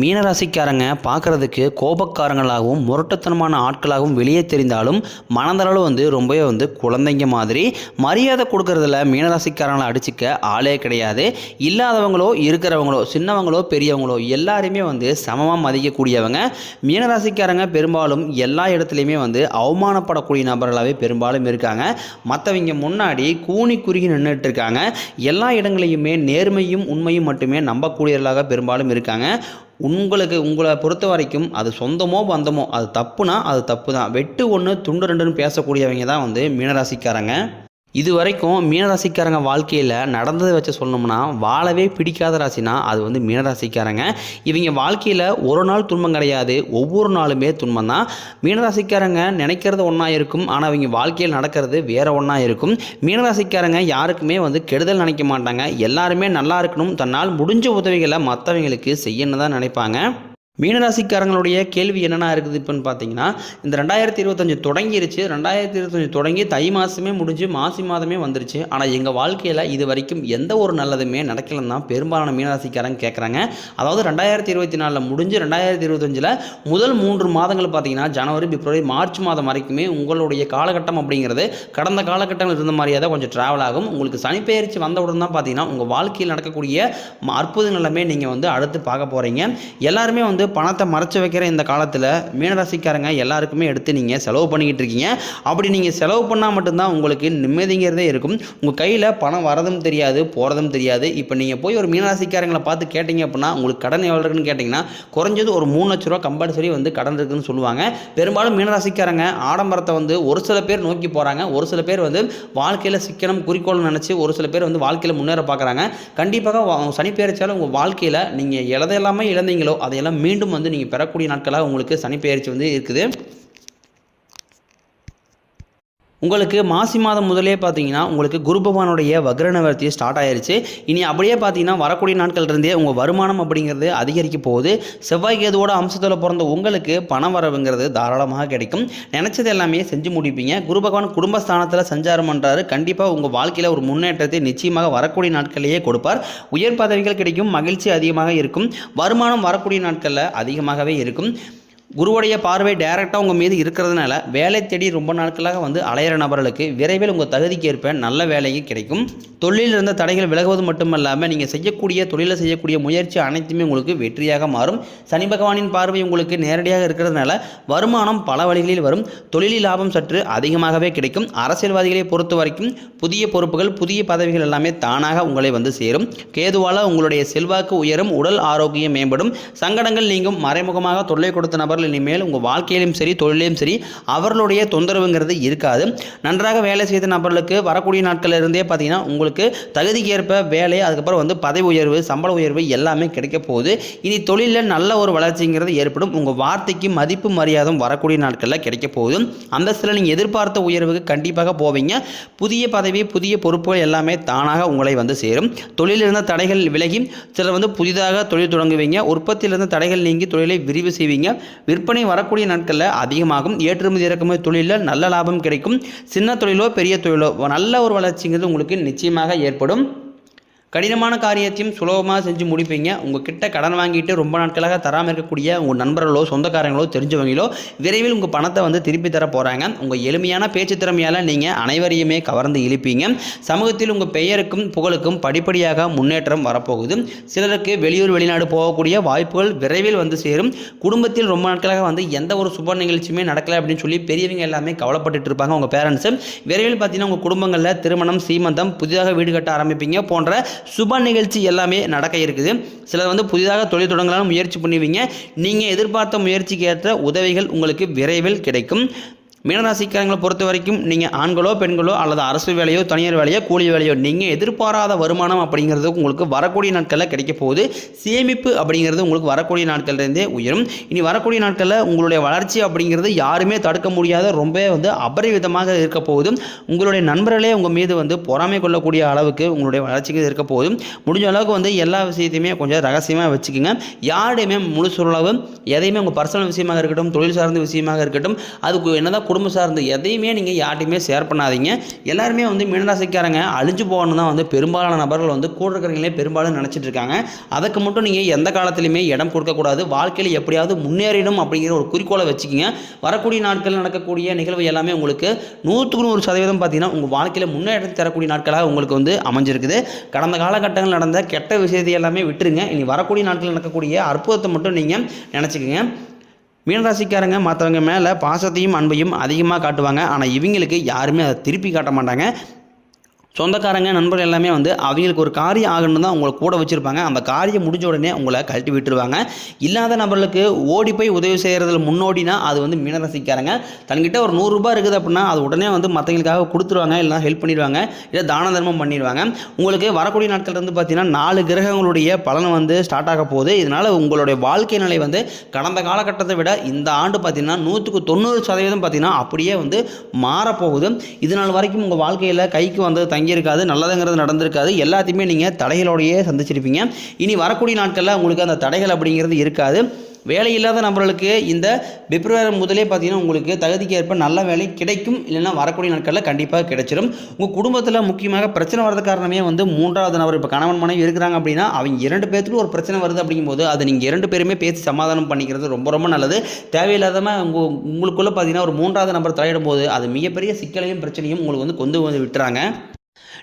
மீனராசிக்காரங்க பார்க்குறதுக்கு கோபக்காரங்களாகவும் முரட்டுத்தனமான ஆட்களாகவும் வெளியே தெரிந்தாலும் மனதளவு வந்து ரொம்பவே வந்து குழந்தைங்க மாதிரி. மரியாதை கொடுக்கறதுல மீனராசிக்காரங்களை அடிச்சுக்க ஆளே கிடையாது. இல்லாதவங்களோ இருக்கிறவங்களோ சின்னவங்களோ பெரியவங்களோ எல்லாருமே வந்து சமமாக மதிக்கக்கூடியவங்க. மீனராசிக்காரங்க பெரும்பாலும் எல்லா இடத்துலையுமே வந்து அவமானப்படக்கூடிய நபர்களாகவே பெரும்பாலும் இருக்காங்க. மற்றவங்க முன்னாடி கூனி குறுகி நின்றுட்டு இருக்காங்க. எல்லா இடங்களையுமே நேர்மையும் உண்மையும் மட்டுமே நம்பக்கூடியவர்களாக பெரும்பாலும் இருக்காங்க. உங்களுக்கு உங்களை பொறுத்த வரைக்கும் அது சொந்தமோ பந்தமோ அது தப்புனா அது தப்பு தான் வெட்டு ஒன்று துண்டு ரெண்டுன்னு பேசக்கூடியவங்க தான் வந்து மீனராசிக்காரங்க. இது வரைக்கும் மீனராசிக்காரங்க வாழ்க்கையில் நடந்ததை வச்சு சொல்லணும்னா வாழவே பிடிக்காத ராசினா அது வந்து மீனராசிக்காரங்க. இவங்க வாழ்க்கையில் ஒரு நாள் துன்பம் கிடையாது ஒவ்வொரு நாளுமே துன்பம் தான். மீனராசிக்காரங்க நினைக்கிறது ஒன்றா இருக்கும் ஆனால் அவங்க வாழ்க்கையில் நடக்கிறது வேற ஒன்றா இருக்கும். மீனராசிக்காரங்க யாருக்குமே வந்து கெடுதல் நினைக்க மாட்டாங்க எல்லாருமே நல்லா இருக்கணும் தன்னால் முடிஞ்ச உதவிகளை மற்றவங்களுக்கு செய்யணும் தான் நினைப்பாங்க. மீனராசிக்காரங்களுடைய கேள்வி என்னென்னா இருக்குது இப்போன்னு பார்த்தீங்கன்னா இந்த ரெண்டாயிரத்தி இருபத்தஞ்சு தொடங்கிருச்சு. ரெண்டாயிரத்தி இருபத்தஞ்சு தொடங்கி தை மாதமே முடிஞ்சு மாசி மாதமே வந்துருச்சு. ஆனால் எங்கள் வாழ்க்கையில் இது வரைக்கும் எந்த ஒரு நல்லதுமே நடக்கலன்னு தான் பெரும்பாலான மீனராசிக்காரங்க கேட்குறாங்க அதாவது ரெண்டாயிரத்தி இருபத்தி நாலில் முடிஞ்சு ரெண்டாயிரத்தி இருபத்தஞ்சில் முதல் மூன்று மாதங்கள் பார்த்தீங்கன்னா ஜனவரி பிப்ரவரி மார்ச் மாதம் வரைக்குமே உங்களுடைய காலகட்டம் அப்படிங்கிறது கடந்த காலகட்டங்கள் இருந்த மாதிரியே தான் கொஞ்சம் ட்ராவல் ஆகும். உங்களுக்கு சனிப்பெயர்ச்சி வந்தவுடன் தான் பார்த்தீங்கன்னா உங்கள் வாழ்க்கையில் நடக்கக்கூடிய ம- அற்புதங்கள் எல்லாமே நீங்கள் வந்து அடுத்து பார்க்க போகிறீங்க எல்லாருமே வந்து பணத்தை மறைச்சு வைக்கிற இந்த காலத்தில் மீனராசிக்காரங்க எல்லாருக்குமே எடுத்து நீங்கள் செலவு பண்ணிக்கிட்டு இருக்கீங்க. அப்படி நீங்கள் செலவு பண்ணால் மட்டும்தான் உங்களுக்கு நிம்மதிங்கிறதே இருக்கும். உங்கள் கையில் பணம் வரதும் தெரியாது போகிறதும் தெரியாது. இப்போ நீங்கள் போய் ஒரு மீனராசிக்காரங்களை பார்த்து கேட்டிங்க அப்படின்னா உங்களுக்கு கடன் எவ்வளோ இருக்குன்னு கேட்டிங்கன்னா குறைஞ்சது ஒரு மூணு லட்ச ரூபா கம்பல்சரி வந்து கடன் இருக்குதுன்னு சொல்லுவாங்க. பெரும்பாலும் மீனராசிக்காரங்க ஆடம்பரத்தை வந்து ஒரு சில பேர் நோக்கி போகிறாங்க ஒரு சில பேர் வந்து வாழ்க்கையில் சிக்கனம் குறிக்கோள் நினச்சி ஒரு சில பேர் வந்து வாழ்க்கையில் முன்னேற பார்க்குறாங்க. கண்டிப்பாக சனி பெயர்ச்சியால் உங்கள் வாழ்க்கையில் நீங்கள் எதெல்லாமே இழந்தீங்களோ அதையெல்லாம் மீண்டும் வந்து நீங்கள் பெறக்கூடிய நாட்களாக உங்களுக்கு சனிப்பெயர்ச்சி வந்து இருக்குது. உங்களுக்கு மாசி மாதம் முதலே பார்த்தீங்கன்னா உங்களுக்கு குரு பகவானுடைய வக்ர நிவர்த்தி ஸ்டார்ட் ஆயிருச்சு. இனி அப்படியே பார்த்தீங்கன்னா வரக்கூடிய நாட்கள் இருந்தே உங்கள் வருமானம் அப்படிங்கிறது அதிகரிக்க போகுது. செவ்வாய் கேதுவோட அம்சத்தில் பிறந்த உங்களுக்கு பணம் வரவுங்கிறது தாராளமாக கிடைக்கும். நினச்சது எல்லாமே செஞ்சு முடிப்பீங்க. குரு பகவான் குடும்பஸ்தானத்தில் சஞ்சாரம் பண்ணுறாரு கண்டிப்பாக உங்கள் வாழ்க்கையில் ஒரு முன்னேற்றத்தை நிச்சயமாக வரக்கூடிய நாட்களிலேயே கொடுப்பார். உயர் பதவிகள் கிடைக்கும் மகிழ்ச்சி அதிகமாக இருக்கும். வருமானம் வரக்கூடிய நாட்களில் அதிகமாகவே இருக்கும். குருவுடைய பார்வை டைரெக்டாக உங்கள் மீது இருக்கிறதுனால வேலை தேடி ரொம்ப நாட்களாக வந்து அலையிற நபர்களுக்கு விரைவில் உங்கள் தகுதிக்கு ஏற்ப நல்ல வேலையும் கிடைக்கும். தொழிலில் இருந்த தடைகள் விலகுவது மட்டுமல்லாமல் நீங்கள் செய்யக்கூடிய தொழிலை செய்யக்கூடிய முயற்சி அனைத்துமே உங்களுக்கு வெற்றியாக மாறும். சனி பகவானின் பார்வை உங்களுக்கு நேரடியாக இருக்கிறதுனால வருமானம் பல வழிகளில் வரும். தொழிலில் லாபம் சற்று அதிகமாகவே கிடைக்கும். அரசியல்வாதிகளை பொறுத்த வரைக்கும் புதிய பொறுப்புகள் புதிய பதவிகள் எல்லாமே தானாக உங்களை வந்து சேரும். கேதுவால உங்களுடைய செல்வாக்கு உயரும் உடல் ஆரோக்கியம் மேம்படும். சங்கடங்கள் நீங்கும். மறைமுகமாக தொல்லை கொடுத்த நபர்கள் இனிமேல் உங்கள் வாழ்க்கையிலும் சரி தொழிலையும் சரி அவர்களுடைய தொந்தரவுங்கிறது இருக்காது. நன்றாக வேலை செய்த நபர்களுக்கு வரக்கூடிய நாட்கள் இருந்தே பார்த்தீங்கன்னா உங்களுக்கு தகுதிக்கு ஏற்ப வேலை அதுக்கப்புறம் வந்து பதவி உயர்வு சம்பள உயர்வு எல்லாமே கிடைக்க போகுது. இனி தொழிலில் நல்ல ஒரு வளர்ச்சிங்கிறது ஏற்படும். உங்கள் வார்த்தைக்கு மதிப்பு மரியாதை வரக்கூடிய நாட்களில் கிடைக்க போகுது. அந்தஸ்தில் நீங்கள் எதிர்பார்த்த உயர்வுக்கு கண்டிப்பாக போவீங்க. புதிய பதவி புதிய பொறுப்புகள் எல்லாமே தானாக உங்களை வந்து சேரும். தொழிலில் இருந்த தடைகள் விலகி சிலர் வந்து புதிதாக தொழில் தொடங்குவீங்க. உற்பத்தியில் இருந்த தடைகள் நீங்கி தொழிலை விரிவு செய்வீங்க. விற்பனை வரக்கூடிய நாட்களில் அதிகமாகும். ஏற்றுமதி இறக்குமதி தொழிலில் நல்ல லாபம் கிடைக்கும். சின்ன தொழிலோ பெரிய தொழிலோ நல்ல ஒரு வளர்ச்சிங்கிறது உங்களுக்கு நிச்சயமாக ஏற்படும். கடினமான காரியத்தையும் சுலபமாக செஞ்சு முடிப்பீங்க. உங்கள் கிட்ட கடன் வாங்கிட்டு ரொம்ப நாட்களாக தராமல் இருக்கக்கூடிய உங்கள் நண்பர்களோ சொந்தக்காரங்களோ தெரிஞ்சவங்களோ விரைவில் உங்கள் பணத்தை வந்து திருப்பி தர போகிறாங்க உங்கள் எளிமையான பேச்சு திறமையால் நீங்கள் அனைவரையுமே கவர்ந்து இழுப்பீங்க. சமூகத்தில் உங்கள் பெயருக்கும் புகழுக்கும் படிப்படியாக முன்னேற்றம் வரப்போகுது. சிலருக்கு வெளியூர் வெளிநாடு போகக்கூடிய வாய்ப்புகள் விரைவில் வந்து சேரும். குடும்பத்தில் ரொம்ப நாட்களாக வந்து எந்த ஒரு சுப நிகழ்ச்சியுமே நடக்கலை அப்படின்னு சொல்லி பெரியவங்க எல்லாமே கவலைப்பட்டுட்டு இருப்பாங்க உங்கள் பேரண்ட்ஸு விரைவில் பார்த்தீங்கன்னா உங்கள் குடும்பங்களில் திருமணம் சீமந்தம் புதிதாக வீடு கட்ட ஆரம்பிப்பீங்க போன்ற சுப நிகழ்ச்சி எல்லாமே நடக்க இருக்குது. சிலர் வந்து புதிதாக தொழில் தொடங்கலாம்னு முயற்சி பண்ணுவீங்க நீங்கள் எதிர்பார்த்த முயற்சிக்கு ஏற்ற உதவிகள் உங்களுக்கு விரைவில் கிடைக்கும். மீனராசிக்காரங்களை பொறுத்த வரைக்கும் நீங்கள் ஆண்களோ பெண்களோ அல்லது அரசு வேலையோ தனியார் வேலையோ கூலி வேலையோ நீங்கள் எதிர்பாராத வருமானம் அப்படிங்கிறது உங்களுக்கு வரக்கூடிய நாட்களில் கிடைக்க போகுது. சேமிப்பு அப்படிங்கிறது உங்களுக்கு வரக்கூடிய நாட்கள்லேருந்தே உயரும். இனி வரக்கூடிய நாட்களில் உங்களுடைய வளர்ச்சி அப்படிங்கிறது யாருமே தடுக்க முடியாத ரொம்ப வந்து அபரிவிதமாக இருக்க போகுது. உங்களுடைய நண்பர்களே உங்கள் மீது வந்து பொறாமை கொள்ளக்கூடிய அளவுக்கு உங்களுடைய வளர்ச்சிக்கு இருக்க போகுது. முடிஞ்ச அளவுக்கு வந்து எல்லா விஷயத்தையுமே கொஞ்சம் ரகசியமாக வச்சுக்கோங்க. யாருடையுமே முழு சுருளவு எதையுமே உங்கள் பர்சனல் விஷயமாக இருக்கட்டும் தொழில் சார்ந்த விஷயமாக இருக்கட்டும் அதுக்கு என்னதான் குடும்பம் சார்ந்த எதையுமே நீங்கள் யார்ட்டையுமே ஷேர் பண்ணாதீங்க. எல்லாருமே வந்து மீனராசிக்காரங்க அழிஞ்சு போகணும் தான் வந்து பெரும்பாலான நபர்கள் வந்து கூட இருக்கிறவங்களே பெரும்பாலும் நினச்சிட்டு இருக்காங்க. அதுக்கு மட்டும் நீங்கள் எந்த காலத்துலையுமே இடம் கொடுக்கக்கூடாது. வாழ்க்கையில் எப்படியாவது முன்னேறிடும் அப்படிங்கிற ஒரு குறிக்கோளை வச்சுக்கிங்க. வரக்கூடிய நாட்களில் நடக்கக்கூடிய நிகழ்வு எல்லாமே உங்களுக்கு நூற்றுக்கு நூறு சதவீதம் பார்த்தீங்கன்னா உங்கள் வாழ்க்கையில் முன்னேற்றம் தரக்கூடிய நாட்களாக உங்களுக்கு வந்து அமைஞ்சிருக்குது. கடந்த காலகட்டங்கள் நடந்த கெட்ட விஷயத்தை எல்லாமே விட்டுருங்க. இனி வரக்கூடிய நாட்களில் நடக்கக்கூடிய அற்புதத்தை மட்டும் நீங்கள் நினச்சிக்கோங்க. மீனராசிக்காரங்க மற்றவங்க மேலே பாசத்தையும் அன்பையும் அதிகமாக காட்டுவாங்க. ஆனால் இவங்களுக்கு யாருமே அதை திருப்பி காட்ட மாட்டாங்க. சொந்தக்காரங்க நண்பர்கள் எல்லாமே வந்து அவங்களுக்கு ஒரு காரியம் ஆகணும்னு தான் உங்களை கூட வச்சுருப்பாங்க. அந்த காரியம் முடிஞ்ச உடனே உங்களை கழட்டி விட்டுருவாங்க. இல்லாத நபர்களுக்கு ஓடி போய் உதவி செய்கிறதுல முன்னோடினா அது வந்து மீனராசிக்காரங்க. தன்கிட்ட ஒரு நூறுரூபா இருக்குது அப்படின்னா அது உடனே வந்து மற்றவங்களுக்காக கொடுத்துருவாங்க இல்லைனா ஹெல்ப் பண்ணிடுவாங்க இல்லை தான தர்மம் பண்ணிடுவாங்க. உங்களுக்கு வரக்கூடிய நாட்கள் வந்து பார்த்தீங்கன்னா நாலு கிரகங்களுடைய பலன் வந்து ஸ்டார்ட் ஆக போகுது. இதனால் உங்களுடைய வாழ்க்கை நிலை வந்து கடந்த காலகட்டத்தை விட இந்த ஆண்டு பார்த்தீங்கன்னா நூற்றுக்கு தொண்ணூறு சதவீதம் பார்த்தீங்கன்னா அப்படியே வந்து மாறப்போகுது இது நாள் வரைக்கும் உங்கள் வாழ்க்கையில் கைக்கு வந்து தங்கியிருக்காது நல்லதுங்கிறது நடந்திருக்காது. எல்லாத்தையுமே நீங்கள் தடைகளோடையே சந்திச்சிருப்பீங்க. இனி வரக்கூடிய நாட்களில் உங்களுக்கு அந்த தடைகள் அப்படிங்கிறது இருக்காது. வேலை இல்லாத நபர்களுக்கு இந்த பிப்ரவரி முதலே பார்த்தீங்கன்னா உங்களுக்கு தகுதிக்கு ஏற்ப நல்ல வேலை கிடைக்கும். இல்லைன்னா வரக்கூடிய நாட்களில் கண்டிப்பாக கிடைச்சிடும் உங்கள் குடும்பத்தில் முக்கியமாக பிரச்சனை வரது காரணமே வந்து மூன்றாவது நபர். இப்போ கணவன் மனைவி இருக்கிறாங்க அப்படின்னா அவங்க இரண்டு பேர்த்துக்கும் ஒரு பிரச்சனை வருது அப்படிங்கும்போது அதை நீங்கள் இரண்டு பேருமே பேசி சமாதானம் பண்ணிக்கிறது ரொம்ப ரொம்ப நல்லது. தேவையில்லாதமாக உங்கள் உங்களுக்குள்ளே பார்த்தீங்கன்னா ஒரு மூன்றாவது நபர் தலையிடும் போது அது மிகப்பெரிய சிக்கலையும் பிரச்சனையும் உங்களுக்கு வந்து கொண்டு வந்து விட்டுறாங்க.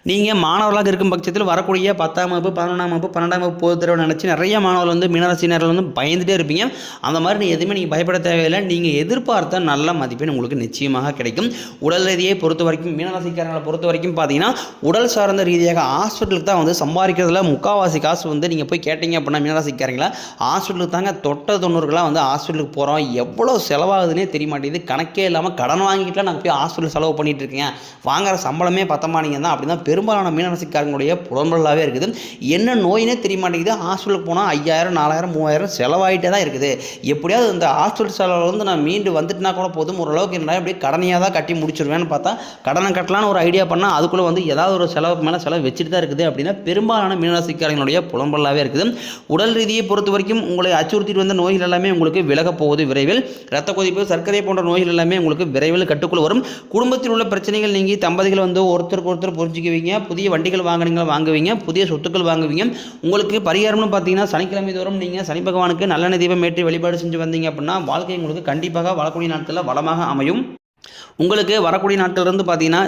நீங்கள் மாணவர்களாக இருக்கும் பட்சத்தில் வரக்கூடிய பத்தாம் வகுப்பு பதினொன்றாம் வகுப்பு பன்னெண்டாம் வகுப்பு பொது தேர்வு நினச்சி நிறைய மாணவர்கள் வந்து மீனராசினர்கள் வந்து பயந்துகிட்டே இருப்பீங்க. அந்த மாதிரி நீ எதுவுமே நீங்கள் பயப்பட தேவையில்லை. நீங்கள் எதிர்பார்த்த நல்ல மதிப்பெண் உங்களுக்கு நிச்சயமாக கிடைக்கும். உடல் ரீதியை பொறுத்த வரைக்கும் மீனராசிக்காரங்களை பொறுத்த வரைக்கும் பார்த்தீங்கன்னா உடல் சார்ந்த ரீதியாக ஹாஸ்பிட்டலுக்கு தான் வந்து சம்பாதிக்கிறதுல முக்கால்வாசி காசு வந்து நீங்கள் போய் கேட்டீங்க அப்படின்னா மீனராசிக்காரங்களா? ஹாஸ்பிட்டலுக்கு தாங்க தொட்ட தொண்ணூறுகளாக வந்து ஹாஸ்பிட்டலுக்கு போகிறோம் எவ்வளோ செலவாகுதுன்னே தெரிய மாட்டேங்குது. கணக்கே இல்லாமல் கடன் வாங்கிட்டுலாம் நாங்கள் போய் ஹாஸ்பிட்டல் செலவு பண்ணிட்டு இருக்கீங்க. வாங்குற சம்பளமே பத்தமானீங்க தான் அப்படின்னா பெரும்பாலான மீனராசிக்காரங்களுடைய புலம்பலாகவே இருக்குது. என்ன நோயினே தெரிய மாட்டேங்குது ஹாஸ்பிட்டலுக்கு போனால் ஐயாயிரம் நாலாயிரம் மூவாயிரம் செலவாயிட்டே தான் இருக்குது. எப்படியாவது இந்த ஹாஸ்பிட்டல் செலவில் வந்து நான் மீண்டு வந்துட்டுனா கூட போதும். ஓரளவுக்கு என்ன அப்படியே கடனையாக தான் கட்டி முடிச்சிருவேன்னு பார்த்தா கடனை கட்டலான்னு ஒரு ஐடியா பண்ணால் அதுக்குள்ளே வந்து ஏதாவது ஒரு செலவுக்கு மேலே செலவு வச்சுட்டு தான் இருக்குது அப்படின்னா பெரும்பாலான மீனராசிக்காரங்களுடைய புலம்பலாகவே இருக்குது. உடல் ரீதியை பொறுத்த வரைக்கும் உங்களை அச்சுறுத்திட்டு வந்த நோய்கள் எல்லாமே உங்களுக்கு விலகப் போகுது விரைவில். ரத்த கொதிப்பு சர்க்கரை போன்ற நோய்கள் எல்லாமே உங்களுக்கு விரைவில் கட்டுக்குள் வரும். குடும்பத்தில் உள்ள பிரச்சனைகள் நீங்கி தம்பதிகள் வந்து ஒருத்தருக்கு ஒருத்தர் புரிஞ்சுக்குவீங்க. புதிய வண்டிகள் வாங்கினீங்க வாங்குவீங்க. புதிய சொத்துக்கள் வாங்குவீங்க. உங்களுக்கு பரிகாரம்னு பார்த்தீங்கன்னா சனிக்கிழமை தோறும் நீங்கள் சனி பகவானுக்கு நல்லெண்ணெய் தீபம் ஏற்றி வழிபாடு செஞ்சு வந்தீங்க அப்படின்னா வாழ்க்கை உங்களுக்கு கண்டிப்பாக வாழக்கூடிய நாட்களில் வளமாக அமையும். உங்களுக்கு வரக்கூடிய நாட்கள் இருந்து பார்த்தீங்கன்னா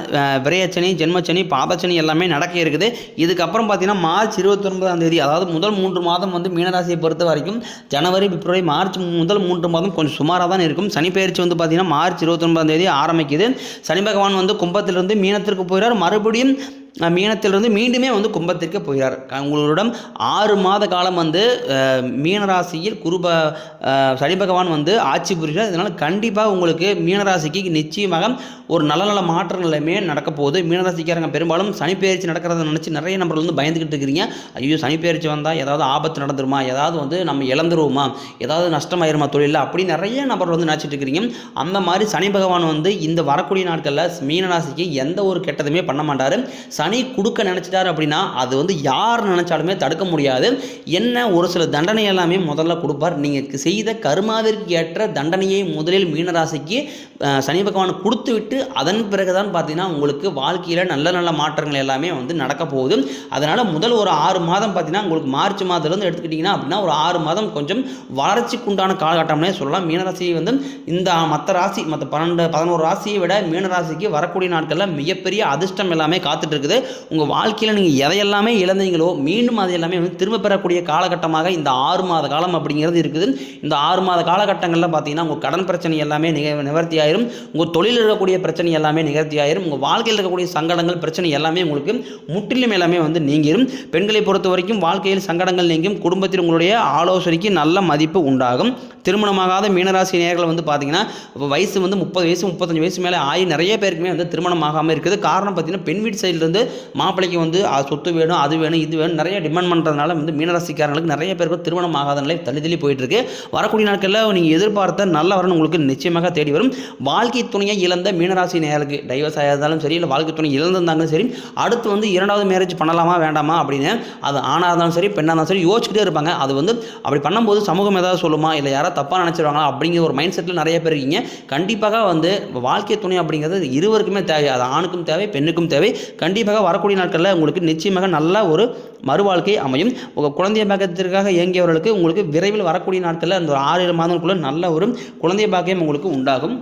விரையச்சனி ஜென்மச்சனி பாதச்சனி எல்லாமே நடக்க இருக்குது. இதுக்கப்புறம் பார்த்தீங்கன்னா மார்ச் இருபத்தொன்பதாம் தேதி அதாவது முதல் மூன்று மாதம் வந்து மீனராசியை பொறுத்த வரைக்கும் ஜனவரி பிப்ரவரி மார்ச் முதல் மூன்று மாதம் கொஞ்சம் சுமாராக தான் இருக்கும். சனி பயிற்சி வந்து பார்த்தீங்கன்னா மார்ச் இருபத்தொன்பதாம் தேதி ஆரம்பிக்குது. சனி பகவான் வந்து கும்பத்திலிருந்து மீனத்திற்கு போயிடார் மறுபடியும் மீனத்திலிருந்து மீண்டுமே வந்து கும்பத்திற்கு போகிறார். உங்களிடம் ஆறு மாத காலம் வந்து மீனராசியில் குருப சனி பகவான் வந்து ஆட்சி புரிகிறார். இதனால் கண்டிப்பாக உங்களுக்கு மீனராசிக்கு நிச்சயமாக ஒரு நல்ல நல்ல மாற்றங்கள் எல்லாமே நடக்க போகுது. மீனராசிக்காரங்க பெரும்பாலும் சனிப்பெயர்ச்சி நடக்கிறத நினச்சி நிறைய நபர்கள் வந்து பயந்துக்கிட்டு இருக்கிறீங்க. ஐயோ சனிப்பெயர்ச்சி வந்தால் ஏதாவது ஆபத்து நடந்துருமா? ஏதாவது வந்து நம்ம இழந்துருவோமா? ஏதாவது நஷ்டமாயிருமா தொழிலில்? அப்படி நிறைய நபர்கள் வந்து நினச்சிட்டு இருக்கிறீங்க. அந்த மாதிரி சனி பகவான் வந்து இந்த வரக்கூடிய நாட்களில் மீனராசிக்கு எந்த ஒரு கெட்டதுமே பண்ண மாட்டார். சனி கொடுக்க நினச்சிட்டாரு அப்படின்னா அது வந்து யார் நினச்சாலுமே தடுக்க முடியாது. என்ன ஒரு சில தண்டனை எல்லாமே முதல்ல கொடுப்பார். நீங்கள் செய்த கருமாவிற்கு ஏற்ற தண்டனையை முதலில் மீனராசிக்கு சனி பகவான் கொடுத்து விட்டு அதன் பிறகு தான் பார்த்தீங்கன்னா உங்களுக்கு வாழ்க்கையில் நல்ல நல்ல மாற்றங்கள் எல்லாமே வந்து நடக்க போகுது. அதனால் முதல் ஒரு ஆறு மாதம் பார்த்தீங்கன்னா உங்களுக்கு மார்ச் மாதத்துலேருந்து எடுத்துக்கிட்டிங்கன்னா அப்படின்னா ஒரு ஆறு மாதம் கொஞ்சம் வளர்ச்சிக்குண்டான காலகட்டம்னே சொல்லலாம். மீனராசி வந்து இந்த மற்ற ராசி மற்ற பன்னெண்டு பதினோரு ராசியை விட மீனராசிக்கு வரக்கூடிய நாட்களில் மிகப்பெரிய அதிர்ஷ்டம் எல்லாமே காத்துட்டு இருக்குது. உங்கள் வாழ்க்கையில் நீங்கள் எதையெல்லாமே இழந்தீங்களோ மீண்டும் அது எல்லாமே வந்து திரும்ப பெறக்கூடிய காலகட்டமாக இந்த ஆறு மாத காலம் அப்படிங்கிறது இருக்குது. இந்த ஆறு மாத காலகட்டங்களில் பார்த்தீங்கன்னா உங்கள் கடன் பிரச்சனை எல்லாமே நிக நிவர்த்தி ஆயிரும். உங்கள் தொழில் இருக்கக்கூடிய பிரச்சனை எல்லாமே நிவர்த்தி ஆயிரும். உங்கள் வாழ்க்கையில் இருக்கக்கூடிய சங்கடங்கள் பிரச்சனை எல்லாமே உங்களுக்கு முற்றிலும் எல்லாமே வந்து நீங்கிரும். பெண்களை பொறுத்த வரைக்கும் வாழ்க்கையில் சங்கடங்கள் நீங்கும். குடும்பத்தில் உங்களுடைய ஆலோசனைக்கு நல்ல மதிப்பு உண்டாகும். திருமணமாகாத மீனராசி நேர்கள் வந்து பார்த்தீங்கன்னா இப்போ வயசு வந்து முப்பது வயசு முப்பத்தஞ்சு வயசு மேலே ஆகி நிறைய பேருக்குமே வந்து திருமணம் ஆகாமல் இருக்குது. காரணம் பார்த்தீங்கன்னா பெண் வீட்டு சைட்லேருந்து மாப்பிள்ளைக்கு வந்து சொத்து வேணும் அது வேணும் இது வேணும் நிறைய டிமாண்ட் பண்ணுறதுனால வந்து மீனராசிக்காரங்களுக்கு நிறைய பேருக்கு திருமணம் ஆகாத நிலை தள்ளி தள்ளி போயிட்டு இருக்கு வரக்கூடிய நாட்களில் நீங்கள் எதிர்பார்த்த நல்ல வரணும் உங்களுக்கு நிச்சயமாக தேடி வரும். வாழ்க்கை துணையை இழந்த மீனராசி நேர்களுக்கு டைவர்ஸ் ஆயிருந்தாலும் சரி இல்லை வாழ்க்கை துணை இழந்திருந்தாலும் சரி அடுத்து வந்து இரண்டாவது மேரேஜ் பண்ணலாமா வேண்டாமா அப்படின்னு அது ஆணாக இருந்தாலும் சரி பெண்ணாக இருந்தாலும் சரி யோசிச்சுட்டே இருப்பாங்க. அது வந்து அப்படி பண்ணும்போது சமூகம் ஏதாவது சொல்லுமா இல்லை யாராவது தப்பாக நினச்சிருவாங்களா அப்படிங்கிற ஒரு மைண்ட் செட்டில் நிறைய பேர் இருக்கீங்க. கண்டிப்பாக வந்து வாழ்க்கை துணை அப்படிங்கிறது இருவருக்குமே தேவை. அது ஆணுக்கும் தேவை பெண்ணுக்கும் தேவை. கண்டிப்பாக வரக்கூடிய நாட்களில் உங்களுக்கு நிச்சயமாக நல்ல ஒரு மறுவாழ்க்கை அமையும். உங்கள் குழந்தைய பாக்கியத்திற்காக இயங்கியவர்களுக்கு உங்களுக்கு விரைவில் வரக்கூடிய நாட்களில் அந்த ஒரு ஆறு ஏழு மாதங்களுக்குள்ள நல்ல ஒரு குழந்தைய பாக்கியம் உங்களுக்கு உண்டாகும்.